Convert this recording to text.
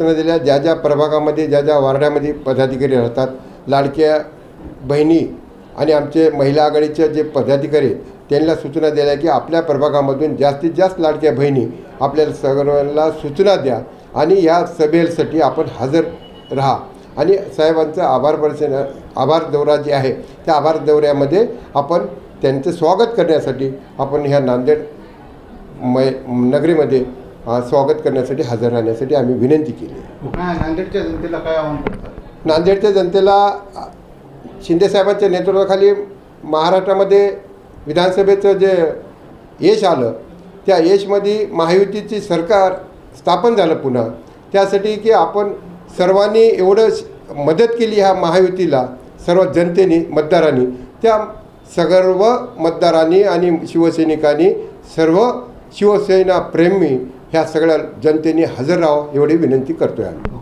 सूचना दिल्या. ज्या ज्या प्रभागामध्ये ज्या ज्या वार्डामध्ये पदाधिकारी राहतात लाडक्या बहिणी आणि आमचे महिला आघाडीचे जे पदाधिकारी त्यांना सूचना दिल्या की आपल्या प्रभागामधून जास्तीत जास्त लाडक्या बहिणी आपल्याला सर्वांना सूचना द्या आणि या सभेसाठी आपण हजर राहा. आणि साहेबांचं आभार परिचय आभार दौरा जे आहे त्या आभार दौऱ्यामध्ये आपण त्यांचं स्वागत करण्यासाठी आपण ह्या नांदेड मै नगरीमध्ये स्वागत करण्यासाठी हजर राहण्यासाठी आम्ही विनंती केली. नांदेडच्या जनतेला काय आव्हान करतात? नांदेडच्या जनतेला शिंदेसाहेबांच्या नेतृत्वाखाली महाराष्ट्रामध्ये विधानसभेचं जे यश आलं त्या यशमध्ये महायुतीची सरकार स्थापन झालं पुन्हा. त्यासाठी की आपण सर्वांनी एवढं मदत केली ह्या महायुतीला सर्व जनतेने मतदारांनी. त्या सर्व मतदारांनी आणि शिवसैनिकांनी सर्व शिवसेना प्रेमी ह्या सगळ्या जनतेने हजर राहावं एवढी विनंती करतोय आम्ही.